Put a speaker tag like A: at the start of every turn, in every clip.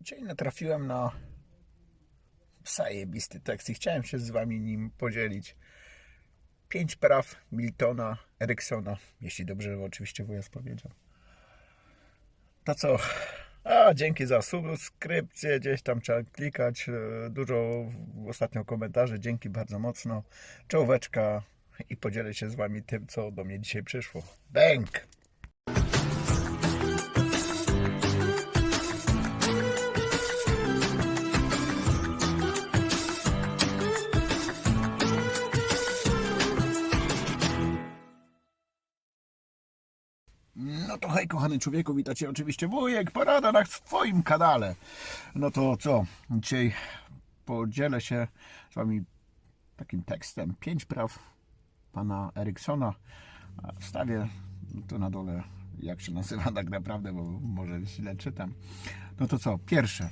A: Dzisiaj natrafiłem na zajebisty tekst i chciałem się z wami nim podzielić. Pięć praw Miltona Eriksona, jeśli dobrze oczywiście wujas powiedział. To co? A, dzięki za subskrypcję, gdzieś tam trzeba klikać, e, dużo ostatnio komentarzy, dzięki bardzo mocno, czołóweczka i podzielę się z wami tym, co do mnie dzisiaj przyszło. Bęk! No to hej kochany człowieku, witacie oczywiście wujek, porada na swoim kanale. No to co, dzisiaj podzielę się z wami takim tekstem. Pięć praw pana Eriksona. Wstawię tu na dole jak się nazywa tak naprawdę, bo może źle czytam. No to co, pierwsze.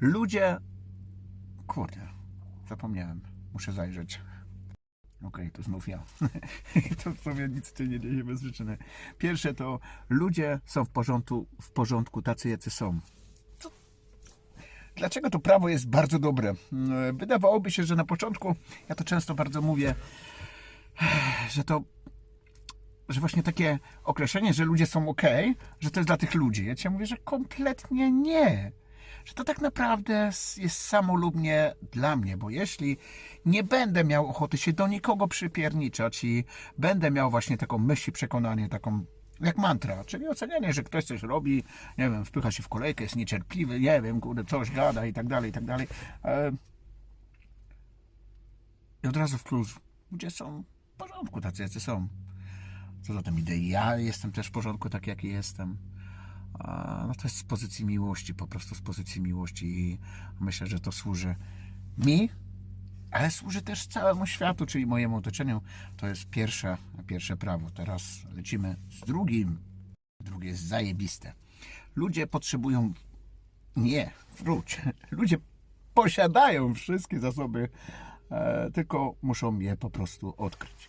A: Ludzie... Kurde, zapomniałem. Muszę zajrzeć. Okej, to znów ja. to w sumie nic się nie dzieje bez przyczyny. Pierwsze to ludzie są w porządku, w porządku tacy, jacy są. Dlaczego to prawo jest bardzo dobre? Mm, Wydawałoby się, że na początku, ja to często bardzo mówię, że to, że właśnie takie określenie, że ludzie są ok, że to jest dla tych ludzi. Ja ci mówię, że kompletnie nie że to tak naprawdę jest samolubnie dla mnie, bo jeśli nie będę miał ochoty się do nikogo przypierniczać i będę miał właśnie taką myśl przekonanie, taką jak mantra, czyli ocenianie, że ktoś coś robi, nie wiem, wpycha się w kolejkę, jest niecierpliwy, nie wiem, kurde, coś gada i tak dalej, i tak dalej. E, I od razu w klucz, ludzie są w porządku, tacy jacy są. Co za tym idę, ja jestem też w porządku, tak jaki jestem. A, no to jest z pozycji miłości, po prostu z pozycji miłości i myślę, że to służy mi, ale służy też całemu światu, czyli mojemu otoczeniu. To jest pierwsze, pierwsze prawo. Teraz lecimy z drugim. Drugie jest zajebiste. Ludzie potrzebują nie, wróć. Ludzie posiadają wszystkie zasoby, e, tylko muszą je po prostu odkryć.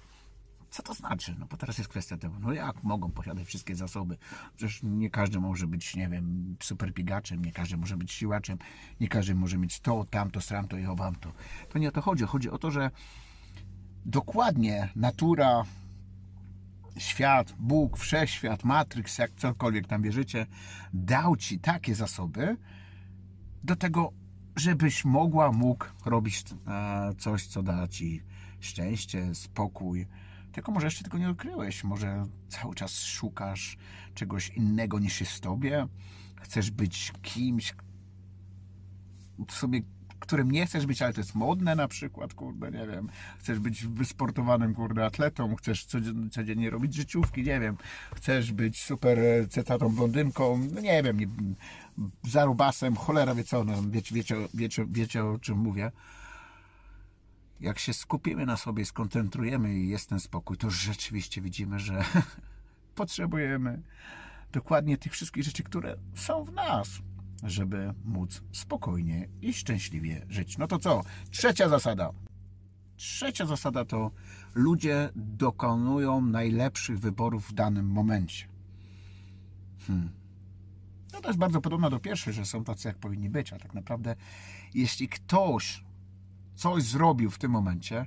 A: Co to znaczy? No bo teraz jest kwestia tego, no jak mogą posiadać wszystkie zasoby? Przecież nie każdy może być, nie wiem, super biegaczem, nie każdy może być siłaczem, nie każdy może mieć to, tamto, sramto i owamto. To nie o to chodzi. Chodzi o to, że dokładnie natura, świat, Bóg, wszechświat, Matrix, jak cokolwiek tam wierzycie, dał ci takie zasoby do tego, żebyś mogła, mógł robić e, coś, co da ci szczęście, spokój. Tylko może jeszcze tego nie odkryłeś. Może cały czas szukasz czegoś innego niż jest tobie. Chcesz być kimś, w sobie, którym nie chcesz być, ale to jest modne na przykład, kurde, nie wiem. Chcesz być wysportowanym, kurde, atletą, chcesz codziennie, codziennie robić życiówki, nie wiem. Chcesz być super cytatą blondynką, no nie wiem, zarubasem, cholera wie co, no, wiecie, wiecie, wiecie, wiecie o czym mówię jak się skupimy na sobie, skoncentrujemy i jest ten spokój, to rzeczywiście widzimy, że potrzebujemy dokładnie tych wszystkich rzeczy, które są w nas, żeby móc spokojnie i szczęśliwie żyć. No to co? Trzecia zasada. Trzecia zasada to ludzie dokonują najlepszych wyborów w danym momencie. Hmm. No to jest bardzo podobne do pierwszej, że są tacy, jak powinni być, a tak naprawdę, jeśli ktoś coś zrobił w tym momencie,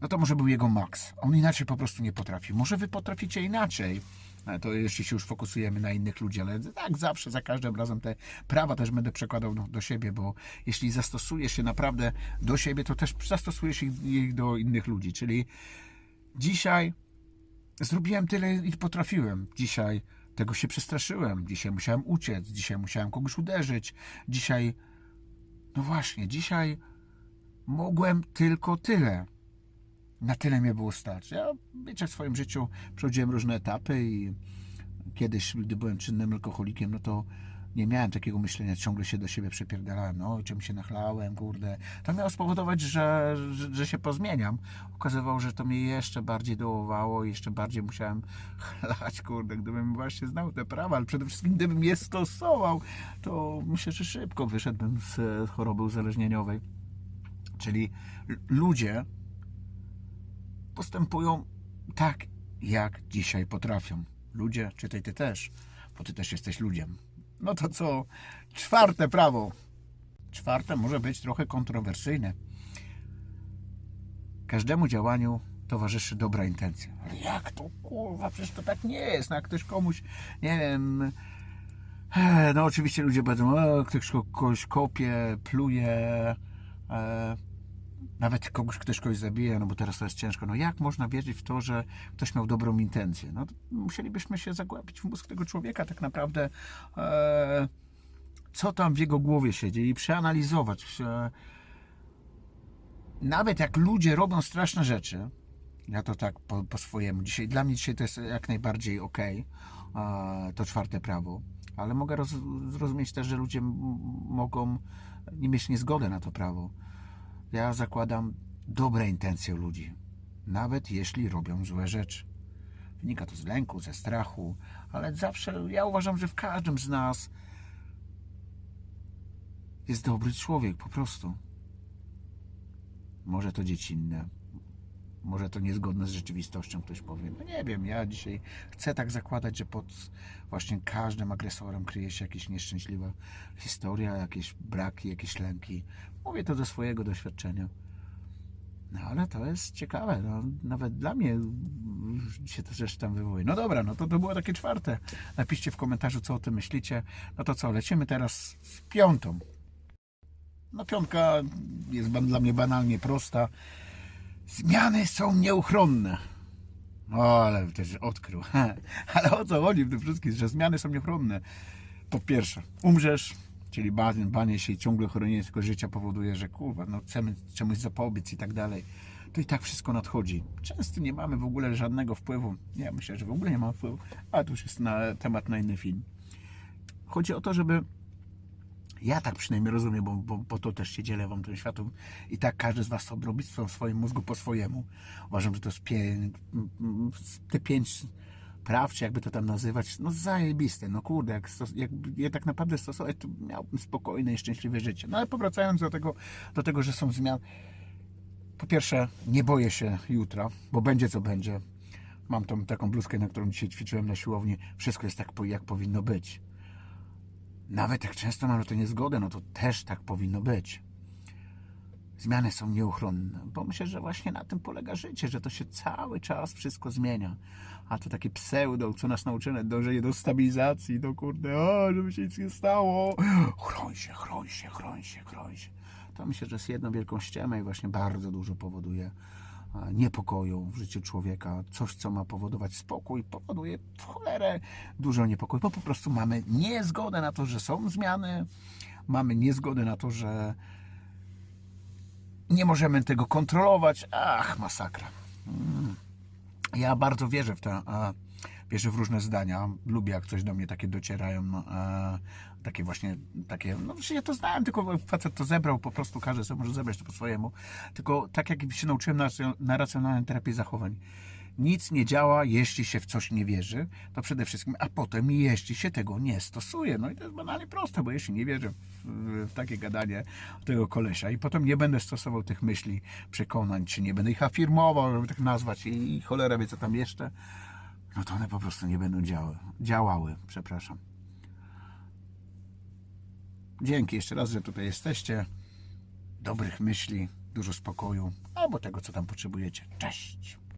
A: no to może był jego maks. On inaczej po prostu nie potrafi. Może wy potraficie inaczej. Ale To jeśli się już fokusujemy na innych ludzi, ale tak zawsze, za każdym razem te prawa też będę przekładał do, siebie, bo jeśli zastosujesz się naprawdę do siebie, to też zastosujesz ich, do innych ludzi. Czyli dzisiaj zrobiłem tyle i potrafiłem. Dzisiaj tego się przestraszyłem. Dzisiaj musiałem uciec. Dzisiaj musiałem kogoś uderzyć. Dzisiaj, no właśnie, dzisiaj mogłem tylko tyle. Na tyle mnie było stać. Ja, wiecie, w swoim życiu przechodziłem różne etapy i kiedyś, gdy byłem czynnym alkoholikiem, no to nie miałem takiego myślenia, ciągle się do siebie przepierdalałem, no, czym się nachlałem, kurde. To miało spowodować, że, że, że się pozmieniam. Okazywało, że to mnie jeszcze bardziej dołowało, jeszcze bardziej musiałem chlać, kurde, gdybym właśnie znał te prawa, ale przede wszystkim gdybym je stosował, to myślę, że szybko wyszedłbym z choroby uzależnieniowej. Czyli ludzie postępują tak, jak dzisiaj potrafią. Ludzie, czytaj ty też, bo ty też jesteś ludziem. No to co? Czwarte prawo. Czwarte może być trochę kontrowersyjne. Każdemu działaniu towarzyszy dobra intencja. Ale jak to kurwa? Przecież to tak nie jest. No jak ktoś komuś, nie wiem. e, No oczywiście ludzie będą, o, ktoś ko- kogoś kopie, pluje, e, nawet kogoś, ktoś kogoś zabije, no bo teraz to jest ciężko. No jak można wierzyć w to, że ktoś miał dobrą intencję? No musielibyśmy się zagłębić w mózg tego człowieka tak naprawdę. E, co tam w jego głowie siedzi i przeanalizować. E, nawet jak ludzie robią straszne rzeczy, ja to tak po, po swojemu. Dzisiaj, dla mnie dzisiaj to jest jak najbardziej ok, to czwarte prawo, ale mogę roz, zrozumieć też, że ludzie mogą nie mieć niezgody na to prawo. Ja zakładam dobre intencje ludzi, nawet jeśli robią złe rzeczy. Wynika to z lęku, ze strachu, ale zawsze ja uważam, że w każdym z nas jest dobry człowiek, po prostu. Może to dziecinne, może to niezgodne z rzeczywistością, ktoś powie. No nie wiem, ja dzisiaj chcę tak zakładać, że pod właśnie każdym agresorem kryje się jakaś nieszczęśliwa historia, jakieś braki, jakieś lęki. Mówię to ze swojego doświadczenia. No ale to jest ciekawe, no, nawet dla mnie się to rzecz tam wywołuje. No dobra, no to to było takie czwarte. Napiszcie w komentarzu, co o tym myślicie. No to co, lecimy teraz z piątą. No piątka jest dla mnie banalnie prosta. Zmiany są nieuchronne. O, ale też odkrył. Ale o co chodzi w tym wszystkim, że zmiany są nieuchronne? Po pierwsze, umrzesz, czyli banie, się i ciągle chronienie tego życia powoduje, że kurwa, no chcemy czemuś zapobiec i tak dalej. To i tak wszystko nadchodzi. Często nie mamy w ogóle żadnego wpływu. Ja myślę, że w ogóle nie ma wpływu, ale to już jest na temat na inny film. Chodzi o to, żeby ja tak przynajmniej rozumiem, bo, bo, bo to też się dzielę wam tym światem. I tak każdy z was to robi w swoim- mózgu po swojemu. Uważam, że to jest pię... te pięć praw, czy jakby to tam nazywać, no zajebiste. No kurde, jak, stos... jak je tak naprawdę stosować, to miałbym spokojne i szczęśliwe życie. No ale powracając do tego, do tego że są zmiany. Po pierwsze, nie boję się jutra, bo będzie co będzie. Mam tą taką bluzkę, na którą dzisiaj ćwiczyłem na siłowni. Wszystko jest tak, jak powinno być. Nawet jak często mamy to niezgodę, no to też tak powinno być. Zmiany są nieuchronne, bo myślę, że właśnie na tym polega życie, że to się cały czas wszystko zmienia. A to takie pseudo, co nas nauczyło, dążenie do stabilizacji, do kurde, żeby się nic nie stało. Chroń się, chroń się, chroń się, chroń się. To myślę, że jest jedną wielką ściemę i właśnie bardzo dużo powoduje niepokoju w życiu człowieka. Coś, co ma powodować spokój, powoduje w cholerę dużo niepokoju, bo po prostu mamy niezgodę na to, że są zmiany, mamy niezgodę na to, że nie możemy tego kontrolować. Ach, masakra. Mm. Ja bardzo wierzę w a, wierzę w różne zdania. Lubię, jak coś do mnie takie docierają. no, e, takie właśnie, takie, no przecież ja to znałem, tylko facet to zebrał, po prostu każdy sobie może zebrać to po swojemu. Tylko tak jak się nauczyłem na, na racjonalnej terapii zachowań. Nic nie działa, jeśli się w coś nie wierzy, to przede wszystkim, a potem jeśli się tego nie stosuje. No i to jest banalnie proste, bo jeśli nie wierzę w, w takie gadanie tego kolesia i potem nie będę stosował tych myśli, przekonań, czy nie będę ich afirmował, żeby tak nazwać i, i cholera wie co tam jeszcze, no to one po prostu nie będą działały. Działały, przepraszam. Dzięki jeszcze raz, że tutaj jesteście. Dobrych myśli, dużo spokoju, albo tego, co tam potrzebujecie. Cześć!